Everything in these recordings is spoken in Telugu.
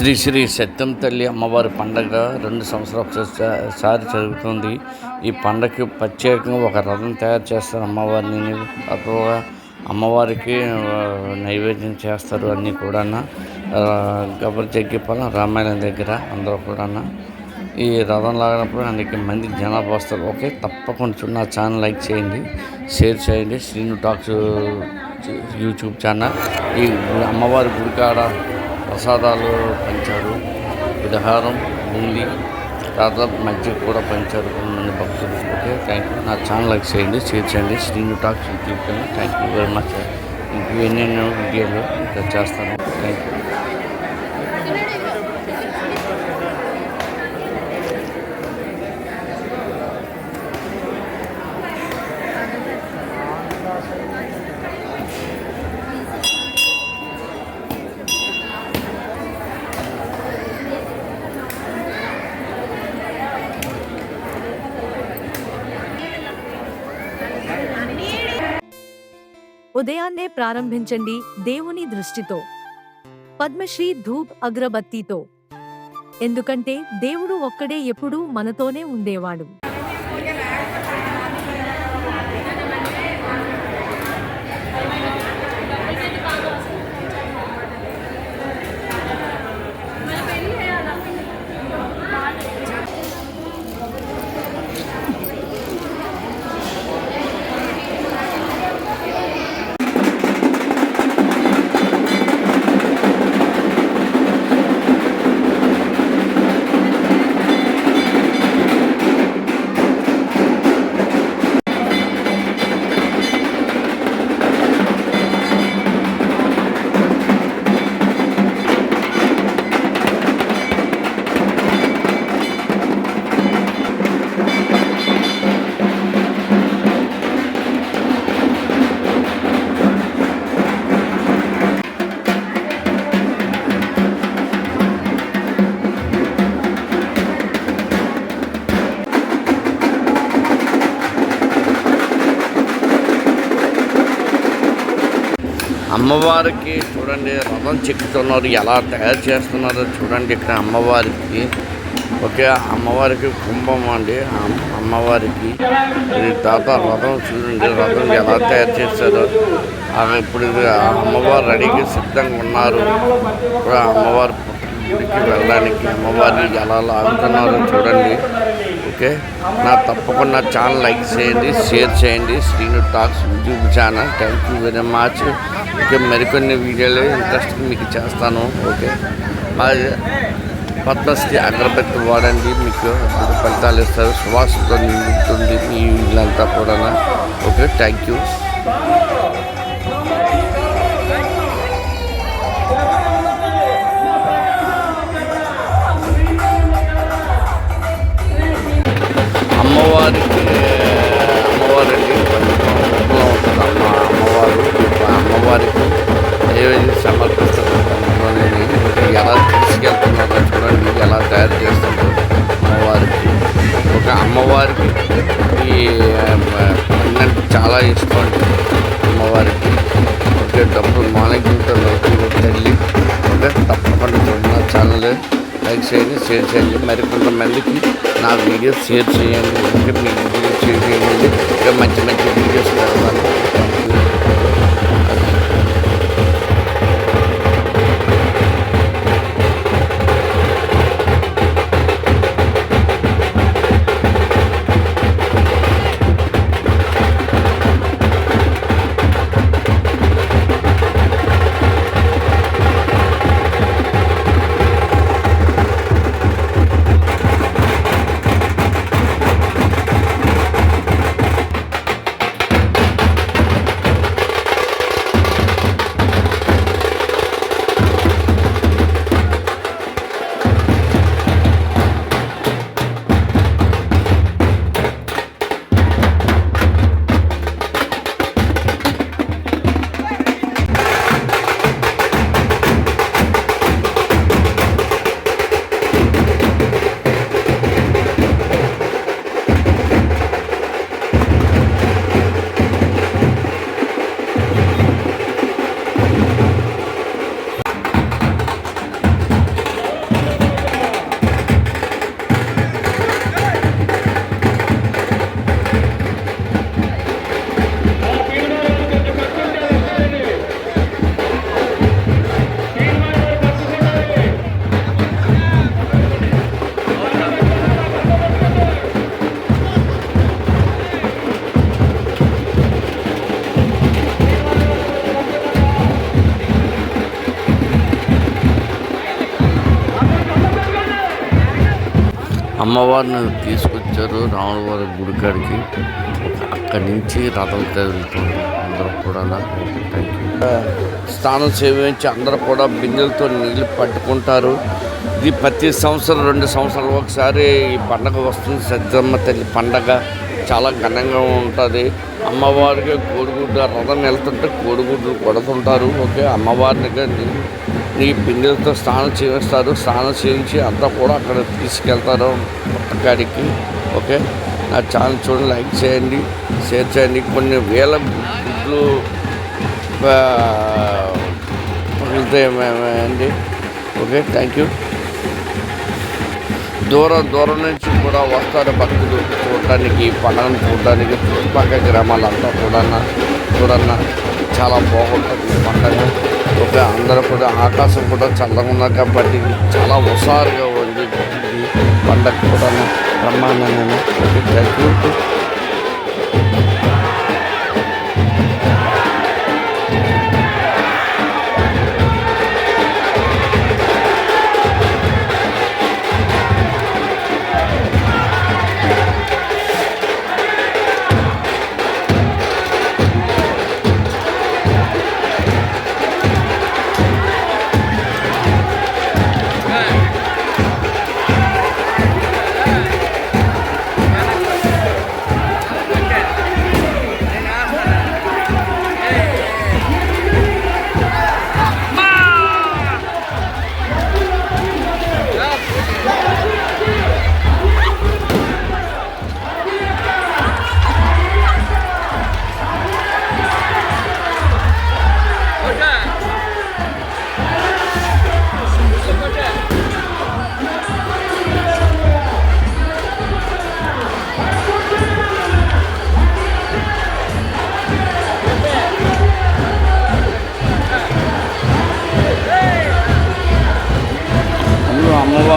శ్రీ శ్రీ సత్యం తల్లి అమ్మవారి పండగ రెండు సంవత్సరాల సారి జరుగుతుంది. ఈ పండగకి ప్రత్యేకంగా ఒక రథం తయారు చేస్తారు అమ్మవారిని. అథవా అమ్మవారికి నైవేద్యం చేస్తారు అన్నీ కూడా గబ్బర్ జగ్గిపాలెం రామాయణం దగ్గర అందరూ కూడా ఈ రథం లాగినప్పుడు అనేక మంది జనాభా వస్తారు. ఓకే తప్పకుండా చూ- నా ఛానల్ లైక్ చేయండి షేర్ చేయండి. Srinu talks YouTube channel. ఈ అమ్మవారి గుడికాడ ప్రసాదాలు పంచారు. విదహారం బూంది దాదాపు మధ్య కూడా పంచారు. కొంతమంది భక్తులు ఓకే థ్యాంక్ యూ నా ఛానల్ లైక్ చేయండి షేర్ చేయండి. Srinu talks YouTube channel thank you very much ఇంక ఎన్నెన్నో వీడియోలు ఇంకా చేస్తాను. థ్యాంక్ యూ ఉదయాన్నే ప్రారంభించండి దేవుని దృష్టితో. పద్మశ్రీ ధూప్ అగ్రబత్తితో. ఎందుకంటే దేవుడు ఒక్కడే ఎప్పుడూ మనతోనే ఉండేవాడు. అమ్మవారికి చూడండి రథం చెక్కుతున్నారు. ఎలా తయారు చేస్తున్నారో చూడండి ఇక్కడ అమ్మవారికి. ఓకే అమ్మవారికి కుంభం అండి. అమ్మవారికి. ఇది తాత రథం చూడండి రథం ఎలా తయారు చేశారో. ఇప్పుడు అమ్మవారు రెడీగా సిద్ధంగా ఉన్నారు. ఇప్పుడు అమ్మవారి గుడికి వెళ్ళడానికి అమ్మవారిని ఎలా లాగుతున్నారో చూడండి. ఓకే. నా తప్పకుండా ఛానల్ లైక్ చేయండి షేర్ చేయండి. Srinu talks YouTube channel. Thank you very much okay మరికొన్ని వీడియోలు ఇంట్రెస్ట్ మీకు చేస్తాను. ఓకే. మా పద్మశ్రీ అగరబత్తి వాడండి. మీకు ఫలితాలు ఇస్తారు. సువాసనతో నిండుతుంది మీ ఇల్లంతా కూడా ఓకే థ్యాంక్ యూ అమ్మవారికి అమ్మవారండి ఉంటుంది అమ్మ అమ్మవారు అమ్మవారికి నైవేద్యం సమర్పిస్తారు నేను ఎలా తీసుకెళ్తున్నారో చూడండి ఎలా తయారు చేస్తారో అమ్మవారికి ఒక అమ్మవారికి ఈ పన్నెండు చాలా ఇష్టం అమ్మవారికి ఓకే డబ్బులు మానకుంటే తల్లి ఓకే తప్పకుండా చూడండి ఛానల్ లైక్ చేయండి షేర్ చేయండి. మరి కొంతమందికి నా వీడియో షేర్ చేయండి. ఇంకా మీ వీడియోస్ షేర్ చేయండి. ఇంకా మంచి మంచి వీడియోస్ పెడతాను అమ్మవారిని తీసుకొచ్చారు రాములవారి గుడికాడికి అక్కడి నుంచి రథం తగులుతుంది. అందరూ కూడా స్నానం సేవించి అందరూ కూడా బిందెలతో నీళ్ళు పట్టుకుంటారు. ఇది ప్రతి సంవత్సరం రెండు సంవత్సరాలు ఒకసారి ఈ పండగ వస్తుంది. సద్దమ్మ తల్లి పండగ చాలా ఘనంగా ఉంటుంది. అమ్మవారికి కోడిగుడ్డు రథం వెళ్తుంటే కోడిగుడ్లు కొడుతుంటారు. ఓకే అమ్మవారిని కానీ ఈ పిండితో స్నానం చేస్తారు. స్నానం చేయించి అంతా కూడా అక్కడ తీసుకెళ్తారు పుట్టకాడికి ఓకే? నా ఛానల్ చూడండి లైక్ చేయండి షేర్ చేయండి. కొన్ని వేల గుడ్లు అండి. ఓకే? Thank you. దూరం దూరం నుంచి కూడా వస్తారు భక్తులు చూడటానికి పండుగను చూడటానికి. చుట్టుపక్కల గ్రామాలంతా కూడా చూడన్నా చాలా బాగుంటుంది పండుగ. ఒక అందరూ కూడా ఆకాశం కూడా చల్లగా ఉన్నారు కాబట్టి చాలా హుషారుగా ఉంది. పండగ కూడా బ్రహ్మాండంగా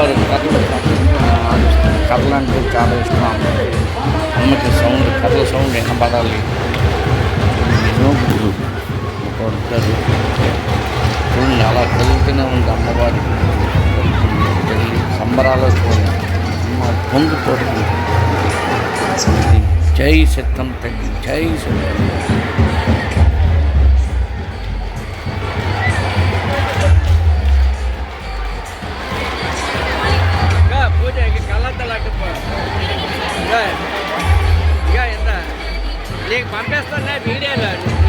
కథలు కథలు అంటే చాలా ఇష్టం. అమ్మకి సౌండ్ కథల సౌండ్ వినపడాలి ఎన్నో గురు. కొడతారు చూడండి అలా కదులుతూనే ఉంది అమ్మవారి వెళ్ళి సంబరాలతో అమ్మ పొంగిపోతుంది జై సత్యం తగ్గి జై సత్యం నీకు పంపిస్తాను వీడియోలో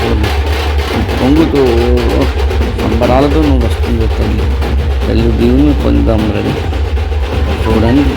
జనావతులు పొంగుతూ సంబరాలతో నువ్వు వస్తుంది తల్లి. తల్లి దీవుని పొందాం రండి చూడండి.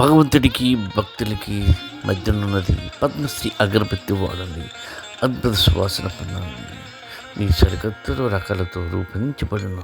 భగవంతుడికి భక్తులకి మధ్యనున్నది పద్మశ్రీ అగరబత్తి వాడండి. అద్భుత సువాసన పొందండి. మీ సరికొత్త రకాలతో రూపొందించబడిన